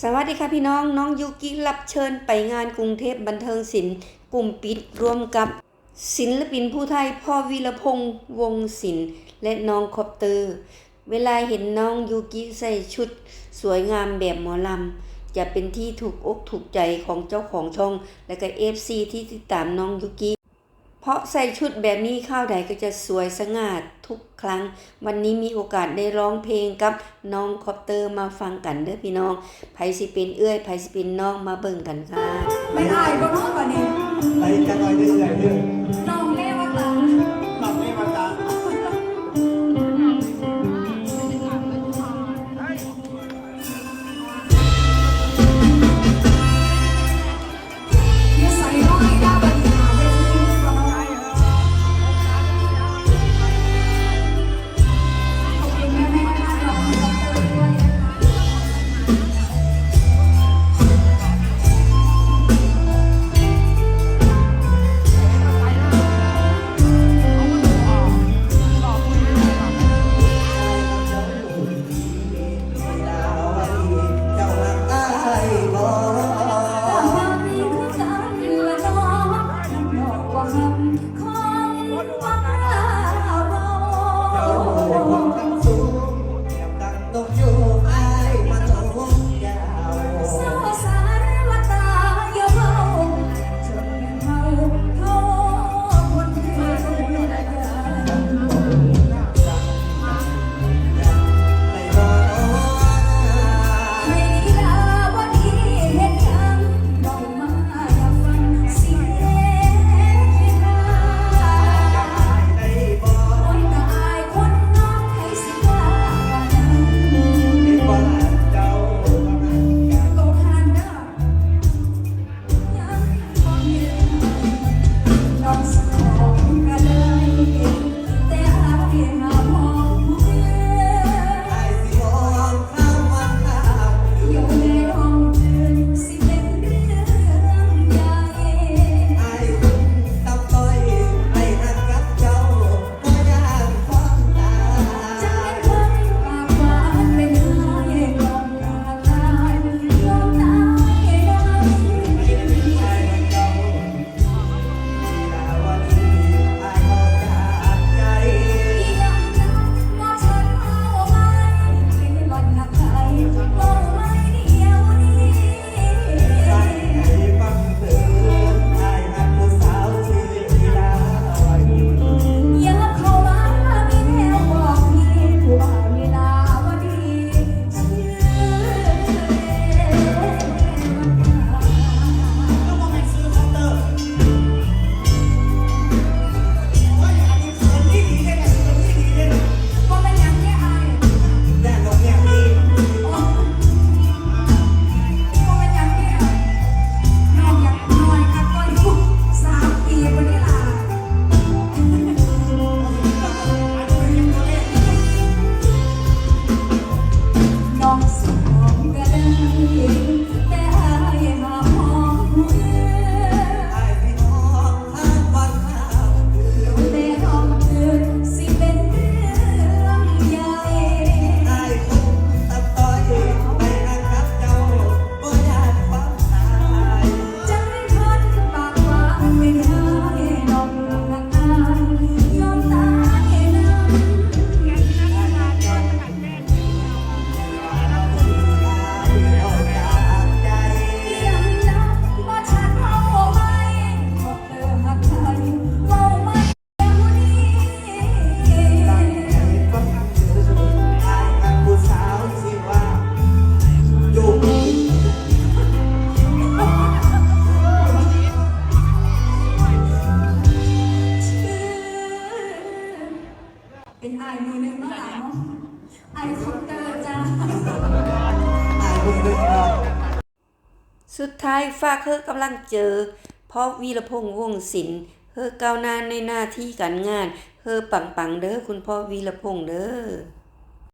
สวัสดีค่ะพี่น้องน้องยูกิรับเชิญไปงานกรุงเทพบันเทิงศิลป์กลุ่มปิดร่วมกับ ศิลปินผู้ไทยพ่อวีรพงษ์วงศิลป์และน้องคอปเตอร์ เวลาเห็นน้องยูกิใส่ชุด สวยงามแบบหมอลำจะเป็นที่ถูกอกถูกใจของเจ้าของช่อง และก็เอฟซีที่ติดตามน้องยูกิ เพราะใส่ชุดแบบนี้ข้าวใดก็จะสวยสง่าทุกครั้ง วันนี้มีโอกาสได้ร้องเพลงกับน้องคอปเตอร์มาฟังกันเด้อพี่น้องไผสิเป็นเอื้อยไผสิเป็นน้องมาเบิ่งกันค่ะไม่อายก็น้องกว่านี้ อายมือหนึ่งเนาะหลานเนาะไอายคอปเตอร์จ้า สุดท้ายฝากเฮอกำลังเจอ เพราะวีรพงษ์วงศิลป์เฮอก้าวหน้าในหน้าที่การงาน เฮอปังปังๆเด้อคุณพ่อวีรพงษ์เด้อ